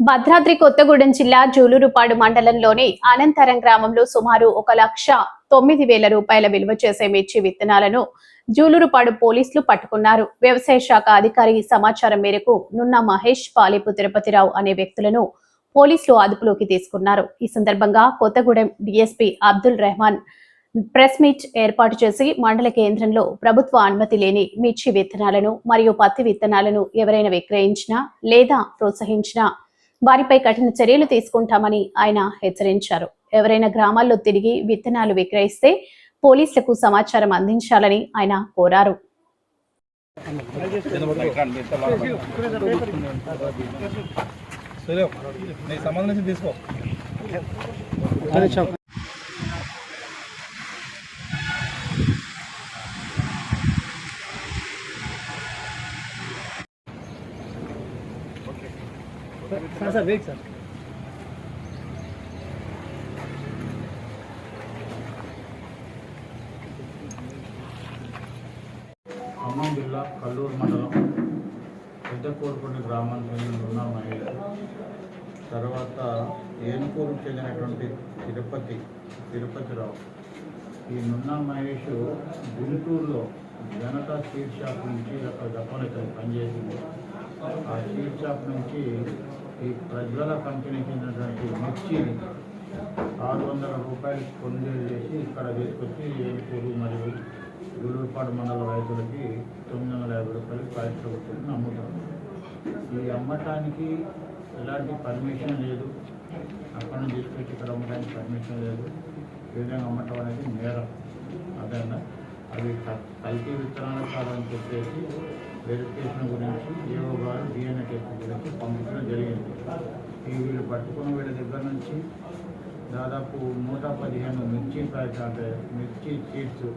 భద్రాద్రి కొత్తగూడెం జిల్లా జూలూరుపాడు మండలంలోని అనంతరం గ్రామంలో సుమారు ఒక లక్ష తొమ్మిది వేల రూపాయల విలువ చేసే మిర్చి విత్తనాలను జూలూరుపాడు పోలీసులు పట్టుకున్నారు. వ్యవసాయ శాఖ అధికారి సమాచారం మేరకు నున్న మహేష్ పాలిపు తిరుపతిరావు అనే వ్యక్తులను పోలీసులు అదుపులోకి తీసుకున్నారు. ఈ సందర్భంగా Kothagudem DSP Abdul Rehman press meet ఏర్పాటు చేసి మండల కేంద్రంలో ప్రభుత్వ అనుమతి లేని మిర్చి విత్తనాలను మరియు పత్తి విత్తనాలను ఎవరైనా విక్రయించినా లేదా ప్రోత్సహించినా వారిపై కఠిన చర్యలు తీసుకుంటామని ఆయన హెచ్చరించారు ఎవరైనా గ్రామాల్లో తిరిగి విత్తనాలు విక్రయిస్తే పోలీసులకు సమాచారం అందించాలని ఆయన కోరారు తీసుకో sir sir wait sir. Khammam జిల్లా కల్లూరు మండలం పెద్ద కోరుకొండ గ్రామానికి చెందిన ఉన్న మహిళ. తర్వాత ఏనుకూరు చెందినటువంటి తిరుపతి తిరుపతిరావు. ఈ నున్నా మహేష్ గుంటూరులో జనతా స్వీట్ షాప్ నుంచి అక్కడ దప్పలకి పనిచేసింది. ఆ స్వీట్ షాప్ నుంచి ఈ ప్రజ్వల కంపెనీ చెందినటువంటి మిర్చిని ఆరు వందల రూపాయలు కొనుగోలు చేసి ఇక్కడ తీసుకొచ్చి ఏనుకూరు మరియు గూడూరుపాడు మండల రైతులకి తొమ్మిది వందల యాభై రూపాయలు ప్రైస్ ప్రభుత్వం ఈ అమ్మటానికి ఎలాంటి పర్మిషన్ లేదు. అక్కడ నుంచి తీసుకొచ్చి ఇక్కడ అమ్మడానికి పర్మిషన్ లేదు. ఈ విధంగా అమ్మటం అనేది నేరం. అదన్నా అవి కల్తీ విత్తనాలు కాదని చెప్పేసి వెరిఫికేషన్ గురించి ఏవో గారు డిఎన్ఏ గురించి పంపించడం జరిగింది. ఈ వీళ్ళు పట్టుకున్న వీళ్ళ దగ్గర నుంచి దాదాపు నూట పదిహేను మిర్చి ప్యాకెట్ అంటే మిర్చి సీడ్స్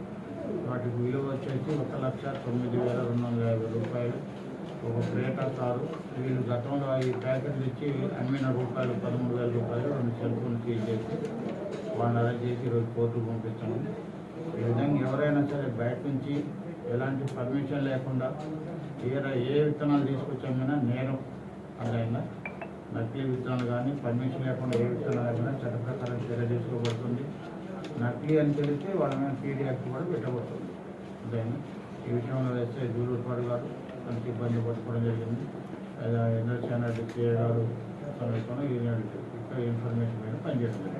వాటికి విలువ వచ్చేసి ఒక లక్ష తొమ్మిది వేల రెండు వందల యాభై రూపాయలు. ఒక క్రేటా కారు. వీళ్ళు గతంలో ఈ ప్యాకెట్లు ఇచ్చి అమ్మిన రూపాయలు పదమూడు వేల రూపాయలు రెండు సెల్ ఫోన్ సీజ్ చేసి వాళ్ళని అరెస్ట్ చేసి ఈరోజు కోర్టుకు పంపిస్తున్నాం. ఈ విధంగా ఎవరైనా సరే నుంచి ఎలాంటి పర్మిషన్ లేకుండా ఏ ఏ విత్తనాలు తీసుకొచ్చామైనా నేరం అదైనా నకిలీ విత్తనాలు కానీ పర్మిషన్ లేకుండా ఏ విత్తనాలు అయినా చట్ట ప్రకారం చర్య తీసుకోబడుతుంది నకిలీ అని తెలిస్తే వాళ్ళ మీద పీడిఎఫ్ కూడా పెట్టబడుతుంది. అదైనా? ఈ విషయంలో ఎస్ఐ జూలూరుపాడు గారు కొంత ఇబ్బంది పట్టుకోవడం జరిగింది. ఇంద్రసేన డిప్యూటీ గారు సమయంలో ఈ ఇక్కడ ఇన్ఫర్మేషన్ మీద పనిచేస్తుంది